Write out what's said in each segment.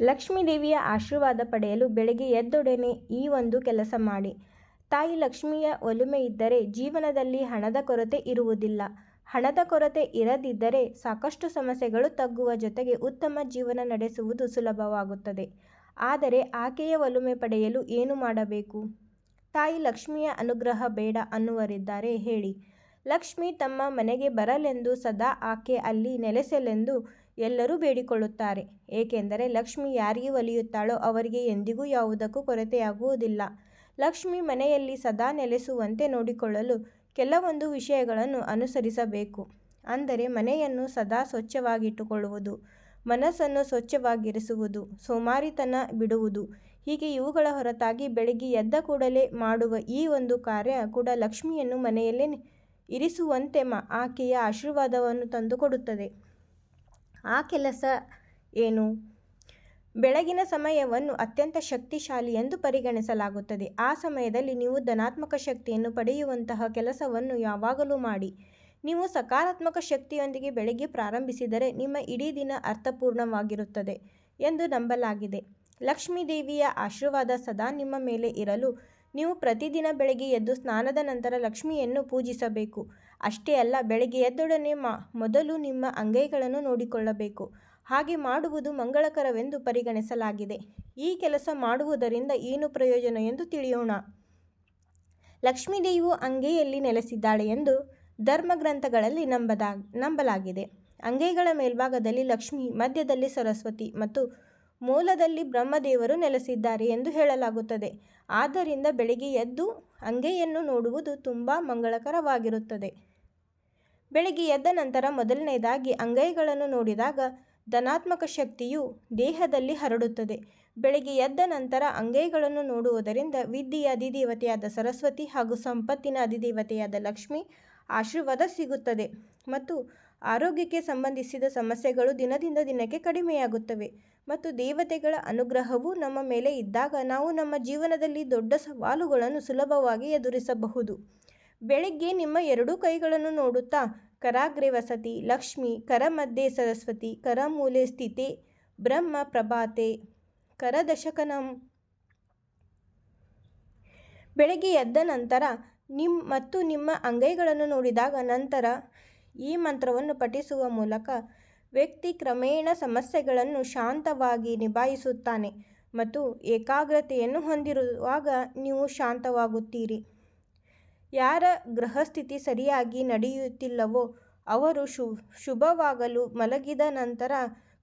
ಲಕ್ಷ್ಮೀದೇವಿಯ ಆಶೀರ್ವಾದ ಪಡೆಯಲು ಬೆಳಗ್ಗೆ ಎದ್ದೊಡನೆ ಈ ಒಂದು ಕೆಲಸ ಮಾಡಿ. ತಾಯಿ ಲಕ್ಷ್ಮಿಯ ಒಲುಮೆ ಇದ್ದರೆ ಜೀವನದಲ್ಲಿ ಹಣದ ಕೊರತೆ ಇರುವುದಿಲ್ಲ. ಹಣದ ಕೊರತೆ ಇರದಿದ್ದರೆ ಸಾಕಷ್ಟು ಸಮಸ್ಯೆಗಳು ತಗ್ಗುವ ಜೊತೆಗೆ ಉತ್ತಮ ಜೀವನ ನಡೆಸುವುದು ಸುಲಭವಾಗುತ್ತದೆ. ಆದರೆ ಆಕೆಯ ಒಲುಮೆ ಪಡೆಯಲು ಏನು ಮಾಡಬೇಕು? ತಾಯಿ ಲಕ್ಷ್ಮಿಯ ಅನುಗ್ರಹ ಬೇಡ ಅನ್ನುವರಿದ್ದಾರೆ ಹೇಳಿ. ಲಕ್ಷ್ಮಿ ತಮ್ಮ ಮನೆಗೆ ಬರಲೆಂದು ಸದಾ ಆಕೆ ಅಲ್ಲಿ ನೆಲೆಸಲೆಂದು ಎಲ್ಲರೂ ಬೇಡಿಕೊಳ್ಳುತ್ತಾರೆ. ಏಕೆಂದರೆ ಲಕ್ಷ್ಮಿ ಯಾರಿಗೆ ಒಲಿಯುತ್ತಾಳೋ ಅವರಿಗೆ ಎಂದಿಗೂ ಯಾವುದಕ್ಕೂ ಕೊರತೆಯಾಗುವುದಿಲ್ಲ. ಲಕ್ಷ್ಮಿ ಮನೆಯಲ್ಲಿ ಸದಾ ನೆಲೆಸುವಂತೆ ನೋಡಿಕೊಳ್ಳಲು ಕೆಲವೊಂದು ವಿಷಯಗಳನ್ನು ಅನುಸರಿಸಬೇಕು. ಅಂದರೆ ಮನೆಯನ್ನು ಸದಾ ಸ್ವಚ್ಛವಾಗಿಟ್ಟುಕೊಳ್ಳುವುದು, ಮನಸ್ಸನ್ನು ಸ್ವಚ್ಛವಾಗಿರಿಸುವುದು, ಸೋಮಾರಿತನ ಬಿಡುವುದು. ಹೀಗೆ ಇವುಗಳ ಹೊರತಾಗಿ ಬೆಳಗ್ಗೆ ಎದ್ದ ಕೂಡಲೇ ಮಾಡುವ ಈ ಒಂದು ಕಾರ್ಯ ಕೂಡ ಲಕ್ಷ್ಮಿಯನ್ನು ಮನೆಯಲ್ಲೇ ಇರಿಸುವಂತೆ ಆಕೆಯ ಆಶೀರ್ವಾದವನ್ನು ತಂದುಕೊಡುತ್ತದೆ. ಆ ಕೆಲಸ ಏನು? ಬೆಳಗಿನ ಸಮಯವನ್ನು ಅತ್ಯಂತ ಶಕ್ತಿಶಾಲಿ ಎಂದು ಪರಿಗಣಿಸಲಾಗುತ್ತದೆ. ಆ ಸಮಯದಲ್ಲಿ ನೀವು ಧನಾತ್ಮಕ ಶಕ್ತಿಯನ್ನು ಪಡೆಯುವಂತಹ ಕೆಲಸವನ್ನು ಯಾವಾಗಲೂ ಮಾಡಿ. ನೀವು ಸಕಾರಾತ್ಮಕ ಶಕ್ತಿಯೊಂದಿಗೆ ಬೆಳಗ್ಗೆ ಪ್ರಾರಂಭಿಸಿದರೆ ನಿಮ್ಮ ಇಡೀ ದಿನ ಅರ್ಥಪೂರ್ಣವಾಗಿರುತ್ತದೆ ಎಂದು ನಂಬಲಾಗಿದೆ. ಲಕ್ಷ್ಮೀದೇವಿಯ ಆಶೀರ್ವಾದ ಸದಾ ನಿಮ್ಮ ಮೇಲೆ ಇರಲು ನೀವು ಪ್ರತಿದಿನ ಬೆಳಗ್ಗೆ ಎದ್ದು ಸ್ನಾನದ ನಂತರ ಲಕ್ಷ್ಮಿಯನ್ನು ಪೂಜಿಸಬೇಕು. ಅಷ್ಟೇ ಅಲ್ಲ ಬೆಳಗ್ಗೆ ಎದ್ದೊಡನೆ ಮೊದಲು ನಿಮ್ಮ ಅಂಗೈಗಳನ್ನು ನೋಡಿಕೊಳ್ಳಬೇಕು. ಹಾಗೆ ಮಾಡುವುದು ಮಂಗಳಕರವೆಂದು ಪರಿಗಣಿಸಲಾಗಿದೆ. ಈ ಕೆಲಸ ಮಾಡುವುದರಿಂದ ಏನು ಪ್ರಯೋಜನ ಎಂದು ತಿಳಿಯೋಣ. ಲಕ್ಷ್ಮೀದೇವಿಯು ಅಂಗೈಯಲ್ಲಿ ನೆಲೆಸಿದ್ದಾಳೆ ಎಂದು ಧರ್ಮಗ್ರಂಥಗಳಲ್ಲಿ ನಂಬಲಾಗಿದೆ. ಅಂಗೈಗಳ ಮೇಲ್ಭಾಗದಲ್ಲಿ ಲಕ್ಷ್ಮಿ, ಮಧ್ಯದಲ್ಲಿ ಸರಸ್ವತಿ ಮತ್ತು ಮೂಲದಲ್ಲಿ ಬ್ರಹ್ಮದೇವರು ನೆಲೆಸಿದ್ದಾರೆ ಎಂದು ಹೇಳಲಾಗುತ್ತದೆ. ಆದ್ದರಿಂದ ಬೆಳಿಗ್ಗೆ ಎದ್ದು ಅಂಗೆಯನ್ನು ನೋಡುವುದು ತುಂಬ ಮಂಗಳಕರವಾಗಿರುತ್ತದೆ. ಬೆಳಿಗ್ಗೆ ಎದ್ದ ನಂತರ ಮೊದಲನೆಯದಾಗಿ ಅಂಗೈಗಳನ್ನು ನೋಡಿದಾಗ ಧನಾತ್ಮಕ ಶಕ್ತಿಯು ದೇಹದಲ್ಲಿ ಹರಡುತ್ತದೆ. ಬೆಳಿಗ್ಗೆ ಎದ್ದ ನಂತರ ಅಂಗೈಗಳನ್ನು ನೋಡುವುದರಿಂದ ವಿದ್ಯೆಯ ಅಧಿದೇವತೆಯಾದ ಸರಸ್ವತಿ ಹಾಗೂ ಸಂಪತ್ತಿನ ಅಧಿದೇವತೆಯಾದ ಲಕ್ಷ್ಮಿ ಆಶೀರ್ವಾದ ಸಿಗುತ್ತದೆ ಮತ್ತು ಆರೋಗ್ಯಕ್ಕೆ ಸಂಬಂಧಿಸಿದ ಸಮಸ್ಯೆಗಳು ದಿನದಿಂದ ದಿನಕ್ಕೆ ಕಡಿಮೆಯಾಗುತ್ತವೆ ಮತ್ತು ದೇವತೆಗಳ ಅನುಗ್ರಹವು ನಮ್ಮ ಮೇಲೆ ಇದ್ದಾಗ ನಾವು ನಮ್ಮ ಜೀವನದಲ್ಲಿ ದೊಡ್ಡ ಸವಾಲುಗಳನ್ನು ಸುಲಭವಾಗಿ ಎದುರಿಸಬಹುದು. ಬೆಳಗ್ಗೆ ನಿಮ್ಮ ಎರಡೂ ಕೈಗಳನ್ನು ನೋಡುತ್ತಾ, ಕರಾಗ್ರೆ ವಸತಿ, ಲಕ್ಷ್ಮಿ, ಕರಮಧ್ಯೆ ಸರಸ್ವತಿ, ಕರಮೂಲೆ ಸ್ಥಿತಿ, ಬ್ರಹ್ಮ ಪ್ರಭಾತೆ, ಕರದಶಕನಂ ಬೆಳಗ್ಗೆ ಎದ್ದ ನಂತರ ಮತ್ತು ನಿಮ್ಮ ಅಂಗೈಗಳನ್ನು ನೋಡಿದಾಗ ನಂತರ ಈ ಮಂತ್ರವನ್ನು ಪಠಿಸುವ ಮೂಲಕ ವ್ಯಕ್ತಿ ಕ್ರಮೇಣ ಸಮಸ್ಯೆಗಳನ್ನು ಶಾಂತವಾಗಿ ನಿಭಾಯಿಸುತ್ತಾನೆ ಮತ್ತು ಏಕಾಗ್ರತೆಯನ್ನು ಹೊಂದಿರುವಾಗ ನೀವು ಶಾಂತವಾಗುತ್ತೀರಿ. ಯಾರ ಗೃಹಸ್ಥಿತಿ ಸರಿಯಾಗಿ ನಡೆಯುತ್ತಿಲ್ಲವೋ ಅವರು ಶುಭವಾಗಲು ಮಲಗಿದ ನಂತರ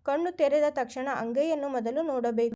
ಕಣ್ಣು ತೆರೆದ ತಕ್ಷಣ ಅಂಗೈಯನ್ನು ಮೊದಲು ನೋಡಬೇಕು.